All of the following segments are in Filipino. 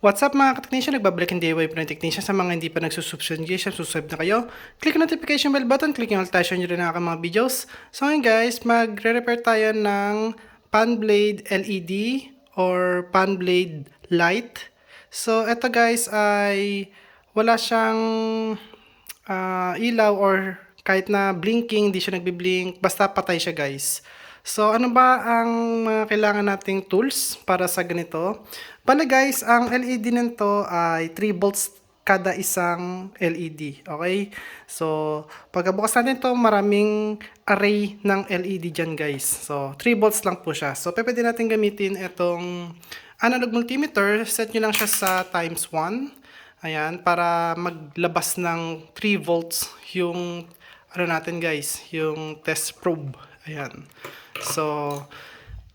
What's up mga ka-technician? Nagbabalik ang DIY Pinoy Technician sa mga hindi pa nagsusubscribe subscribe na kayo. Click notification bell button, click yung all-touch nyo rin ang mga videos. So ngayon guys, magre-repair tayo ng pan blade LED or pan blade light. So ito guys ay wala siyang ah, ilaw or kahit na blinking, hindi siya nagbi-blink, basta patay siya guys. So ano ba ang mga kailangan nating tools para sa ganito? Bale guys, ang LED nito ay 3 volts kada isang LED. Okay? So, pagkabukas natin to maraming array ng LED dyan guys. So, 3 volts lang po siya. So, pwede natin gamitin itong analog multimeter. Set nyo lang siya sa times 1. Ayan, para maglabas ng 3 volts yung ano natin guys, yung test probe. Ayan. So,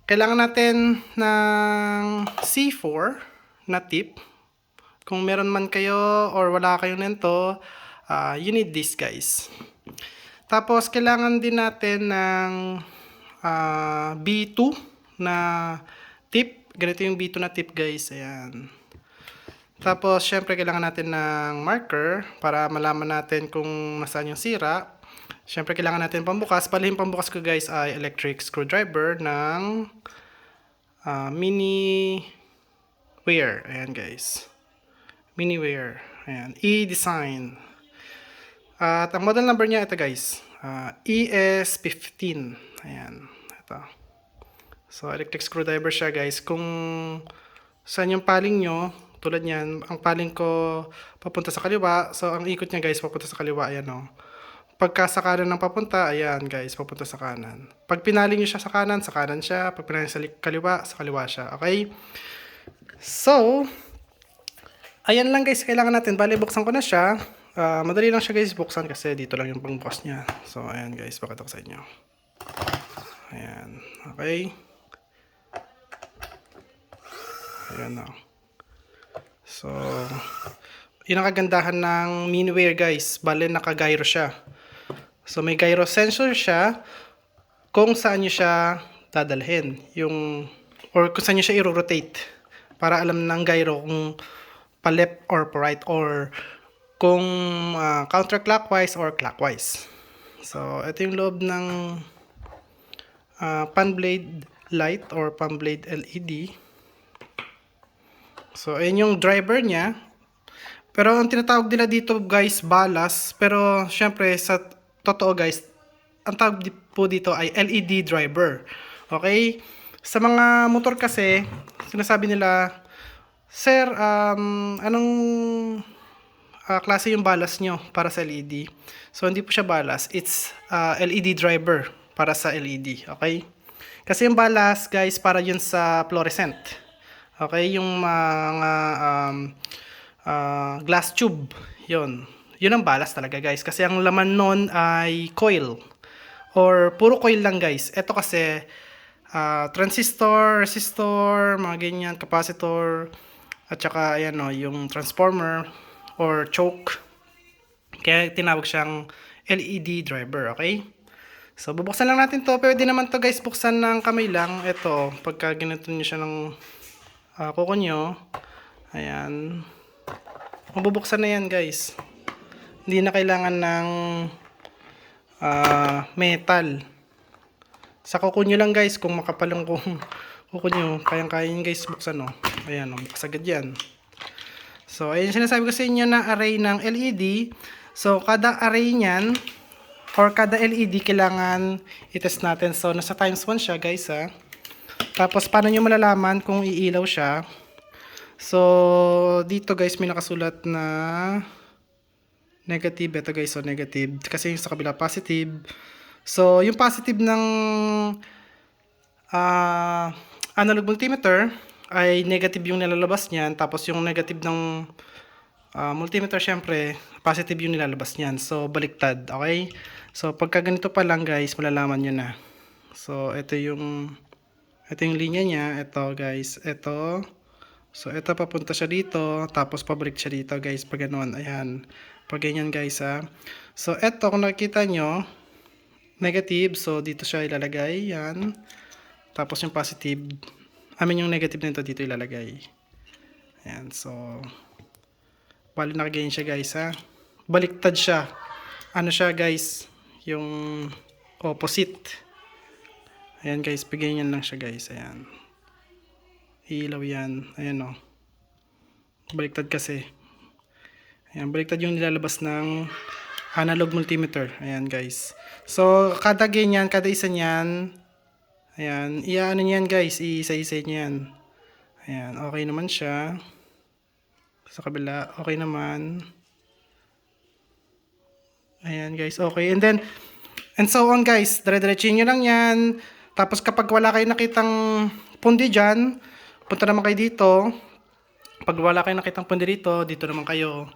kailangan natin ng C4 na tip. Kung meron man kayo or wala kayo nito, ah, you need this guys. Tapos, kailangan din natin ng ah, B2 na tip. Ganito yung B2 na tip guys. Ayan. Tapos, syempre, kailangan natin ng marker para malaman natin kung nasaan yung sira. Syempre, kailangan natin pambukas. Yung pambukas ko guys ay electric screwdriver ng ah, mini wear. Ayan guys. Mini wear. Ayan. E-design. At ang model number niya ito guys. ah, ES15. Ayan. Ito. So, electric screwdriver siya guys. Kung saan yung paling nyo, tulad niyan, ang paling ko papunta sa kaliwa. So, ang ikot niya guys, papunta sa kaliwa. Ayan o. Pagka sa kanan ng papunta, ayan guys, papunta sa kanan. Pag pinaling nyo siya sa kanan, sa kanan siya. Pag pinaling sa li- kaliwa, sa kaliwa siya. Okay? So, ayan lang guys, kailangan natin. Bali, buksan ko na siya. Ah, madali lang siya guys buksan kasi dito lang yung pangbukas niya. So, ayan guys, pakita ko sa inyo. Ayan. Okay? Ayan na. So, yun ang ng miniware guys. Bale, naka-gyro siya. So, may gyro sensor siya kung saan nyo siya dadalhin. Yung, or kung saan nyo siya i-rotate. Para alam ng gyro kung pa left or pa right or kung ah, counterclockwise or clockwise. So, ito yung loob ng ah, pan blade light or pan blade LED. So, ayan yung driver niya. Pero ang tinatawag nila dito guys, balas. Pero syempre sa totoo guys, ang tawag po dito ay LED driver. Okay? Sa mga motor kasi, sinasabi nila, Sir, um, anong ah, klase yung balas nyo para sa LED? So, hindi po siya balas. It's ah, LED driver para sa LED. Okay? Kasi yung balas, guys, para yun sa fluorescent. Okay? Yung mga um, ah, glass tube. Yun. Yun ang balas talaga, guys. Kasi ang laman nun ay coil. Or puro coil lang, guys. Ito kasi ah, transistor, resistor, mga ganyan, capacitor, at saka ayan o, yung transformer or choke. Kaya tinawag siyang LED driver, okay? So, bubuksan lang natin to. Pwede naman to guys, buksan ng kamay lang. Ito, pagka ganito nyo siya ng ah, kuko nyo. Ayan. Mabubuksan na yan guys. Hindi na kailangan ng ah, metal. Sa kuko nyo lang guys, kung makapal ang ku- kuko nyo, kayang-kaya nyo guys buksan no. Ayan, oh, bukas agad yan. So, ayun sinasabi ko sa inyo na array ng LED. So, kada array niyan, or kada LED, kailangan itest natin. So, nasa times 1 siya guys ha. Tapos, paano nyo malalaman kung iilaw siya? So, dito guys, may nakasulat na negative. Ito guys, so negative. Kasi yung sa kabila, positive. So, yung positive ng ah analog multimeter ay negative yung nilalabas niyan. Tapos yung negative ng ah, multimeter, syempre, positive yung nilalabas niyan. So, baliktad. Okay? So, pagka ganito pa lang guys, malalaman nyo na. So, ito yung ito yung linya niya. Ito guys. Ito. So, ito papunta siya dito. Tapos, pabalik siya dito guys. Pag ganun. Ayan. Pag ganyan guys ha. So, ito kung nakikita nyo, negative. So, dito siya ilalagay. Yan. Tapos, yung positive. I mean, yung negative nito dito ilalagay. Ayan, so, bali nakaganyan siya guys ha. Baliktad siya. Ano siya guys, yung opposite. Ayan guys, paganyan lang siya guys, ayan. Ilaw yan, ayan o. Baliktad kasi. Ayan, baliktad yung nilalabas ng analog multimeter. Ayan guys. So, kada ganyan, kada isa niyan, ayan, iaano niyan guys, iisa-isa niyan. Ayan, okay naman siya. Sa kabila, okay naman. Ayan guys, okay. And then, and so on guys, dire-diretsin nyo lang yan. Tapos kapag wala kayo nakitang pundi dyan, punta naman kayo dito. Pag wala kayo nakitang pundi dito, dito naman kayo.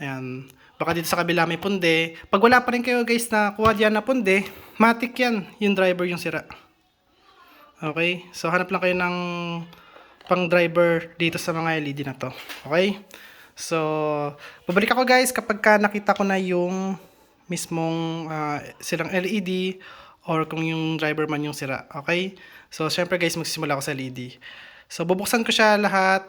Ayan. Baka dito sa kabila may pundi. Pag wala pa rin kayo guys na kuha dyan na pundi, matik yan. Yung driver yung sira. Okay? So hanap lang kayo ng pang driver dito sa mga LED na to. Okay? So, babalik ako guys kapag ka nakita ko na yung mismong ah, silang LED or kung yung driver man yung sira. Okay? So, syempre guys, magsisimula ako sa LED. So, bubuksan ko siya lahat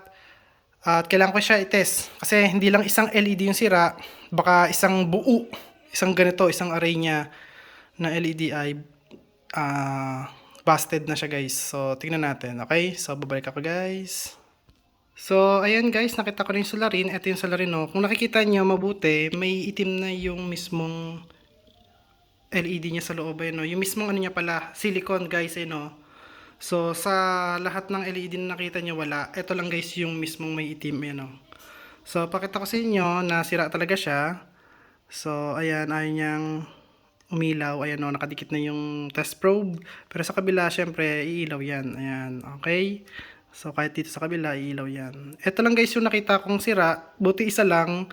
at kailangan ko siya i-test. Kasi hindi lang isang LED yung sira, baka isang buo, isang ganito, isang array niya na LED ay ah busted na siya guys. So, tingnan natin. Okay? So, babalik ako guys. So, ayan guys, nakita ko na yung solarin. Ito yung solarin, no. Kung nakikita nyo mabuti, may itim na yung mismong LED niya sa loob, ayun, no. Yung mismong ano niya pala, silicone guys, ayun, no. So, sa lahat ng LED na nakita nyo, wala. Ito lang guys, yung mismong may itim, ayun, no. So, pakita ko sa inyo na sira talaga siya. So, ayan, ayaw niyang umilaw. Ayan, no, nakadikit na yung test probe. Pero sa kabila, syempre, iilaw yan. Ayan, okay. So, kahit dito sa kabila, iilaw yan. Ito lang guys yung nakita kong sira. Buti isa lang.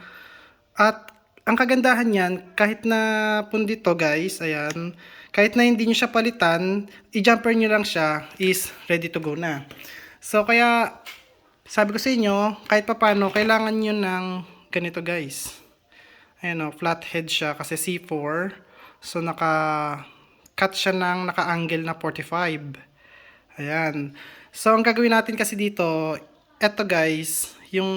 At, ang kagandahan yan, kahit na pundito guys, ayan, kahit na hindi nyo siya palitan, i-jumper nyo lang siya, is ready to go na. So, kaya, sabi ko sa inyo, kahit pa paano, kailangan nyo ng ganito guys. Ayan o, flathead siya kasi C4. So, naka-cut siya ng naka-angle na 45. Ayan. So, ang gagawin natin kasi dito, eto guys, yung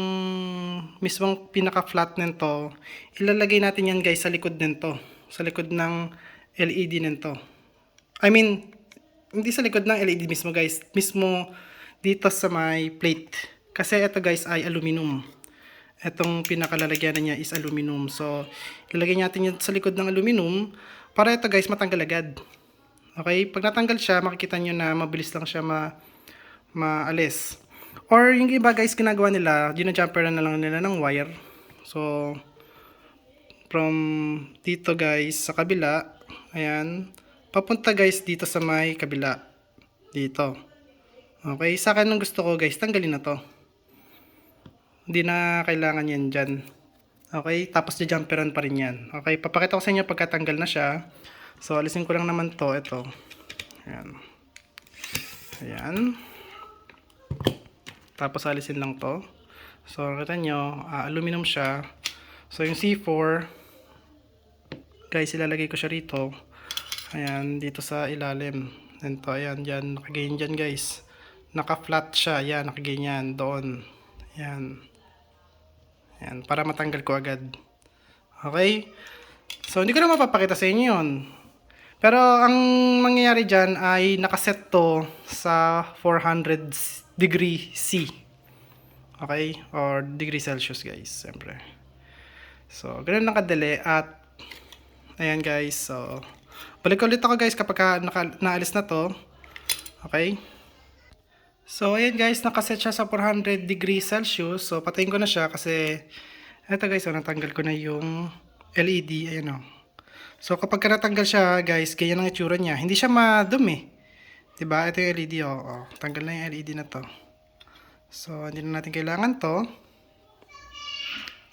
mismong pinaka-flat nito, ilalagay natin yan guys sa likod nito. Sa likod ng LED nito. I mean, hindi sa likod ng LED mismo guys. Mismo dito sa may plate. Kasi ito guys ay aluminum. Itong pinakalalagyan niya is aluminum. So, ilagay natin yan sa likod ng aluminum para ito guys matanggal agad. Okay? Pag natanggal siya, makikita nyo na mabilis lang siya ma maalis. Or yung iba guys, ginagawa nila, ginajumper na lang nila ng wire. So, from dito guys sa kabila, ayan, papunta guys dito sa may kabila. Dito. Okay, sa akin ang gusto ko guys, tanggalin na to. Hindi na kailangan yan dyan. Okay, tapos jumperan pa rin yan. Okay, papakita ko sa inyo pagkatanggal na siya. So, alisin ko lang naman to, ito. Ayan. Ayan. Tapos alisin lang to. So, nakita nyo, ah, aluminum siya. So, yung C4, guys, ilalagay ko siya rito. Ayan, dito sa ilalim. Then to, ayan, dyan, nakaganyan dyan, guys. Naka-flat siya, ayan, nakaganyan, doon. Ayan. Ayan, para matanggal ko agad. Okay? So, hindi ko na mapapakita sa inyo yun. Pero, ang mangyayari dyan ay nakaset to sa 400 degree C. Okay? Or degree Celsius, guys. Siyempre. So, ganun lang kadali. At, ayan guys. So, balik ulit ako guys kapag ka naka, naalis na to. Okay? So, ayan guys. Nakaset siya sa 400 degree Celsius. So, patayin ko na siya kasi, eto guys, oh, natanggal ko na yung LED. Ayan o. So, kapag ka natanggal siya, guys, ganyan ang itsura niya. Hindi siya madumi. Diba? Ito yung LED, oh. oh. Tanggal na yung LED na to. So, hindi na natin kailangan to.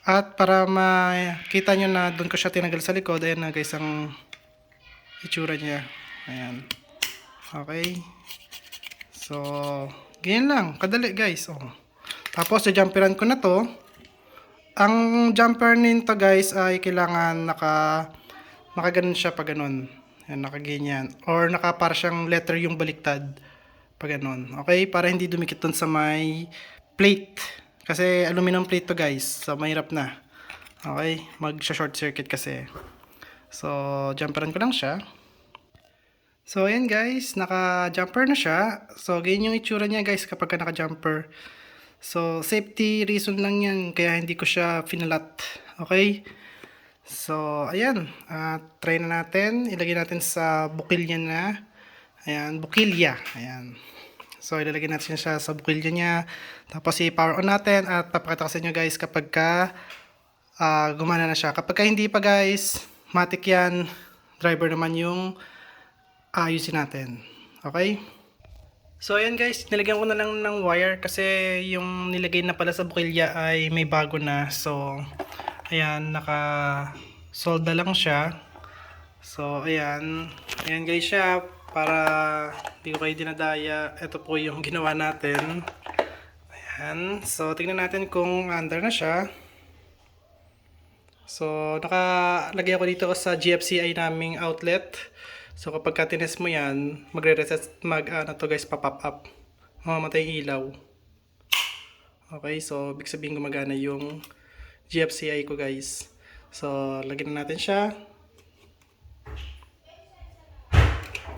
At para makita nyo na doon ko siya tinanggal sa likod, ayan na guys ang itsura niya. Ayan. Okay. So, ganyan lang. Kadali guys. Oh. Tapos, jumperan ko na to. Ang jumper nito guys ay kailangan naka nakaganon siya pag ganun. Yan, nakaganyan. Or naka para siyang letter yung baliktad pag ganun. Okay? Para hindi dumikit dun sa may plate. Kasi aluminum plate to guys. So mahirap na. Okay, mag-short circuit kasi. So, jumperan ko lang siya. So, ayan guys, naka-jumper na siya. So, ganyan yung itsura niya guys kapag ka naka-jumper. So, safety reason lang yan, kaya hindi ko siya finalat. Okay? So, ayan. Ah, try na natin. Ilagay natin sa bukilya na. Ayan, bukilya. Ayan. So, ilalagay natin siya sa bukilya niya. Tapos, i-power on natin. At papakita ko sa inyo guys kapag ka ah, gumana na siya. Kapag ka hindi pa guys, matik yan. Driver naman yung ayusin natin. Okay? So ayan guys, nilagyan ko na lang ng wire kasi yung nilagay na pala sa bukilya ay may bago na. So ayan, naka solda lang siya. So ayan, ayan guys siya para hindi ko kayo dinadaya. Ito po yung ginawa natin. Ayan, so tingnan natin kung under na siya. So, nakalagay ako dito sa GFCI naming outlet. So, kapag ka mo yan, magre-reset, mag, ano to guys, pa-pop up. Mamamatay ilaw. Okay, so, ibig sabihin gumagana yung GFCI ko guys. So, lagyan na natin siya.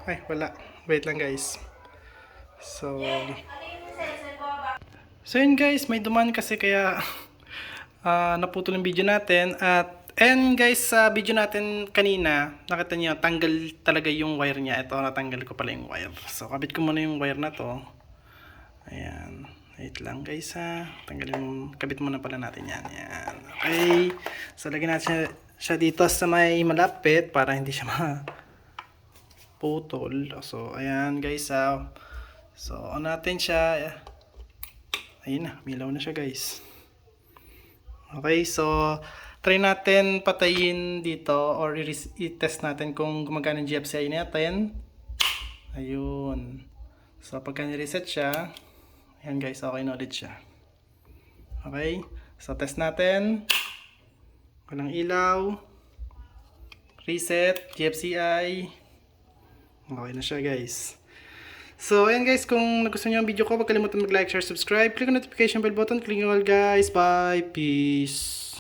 Ay, wala. Wait lang guys. So, so yun guys, may duman kasi kaya ah naputol yung video natin. At and guys sa video natin kanina nakita niyo tanggal talaga yung wire niya. Ito natanggal ko pala yung wire. So kabit ko muna yung wire na to. Ayan. Wait lang guys ha. Tanggalin kabit muna pala natin yan. Ayan. Okay. So lagyan natin siya, siya dito sa may malapit para hindi siya ma putol so ayan guys ha so on natin siya ayun na milaw na siya guys Okay, so try natin patayin dito or i-test natin kung gumagana yung GFCI natin. Ayun. So pagka ni-reset siya, ayan guys, okay na ulit siya. Okay, so test natin. Walang ilaw. Reset, GFCI. Okay na siya guys. So, ayan guys, kung nagustuhan niyo ang video ko, huwag kalimutan mag-like, share, subscribe. Click on notification bell button. Click on all guys. Bye. Peace.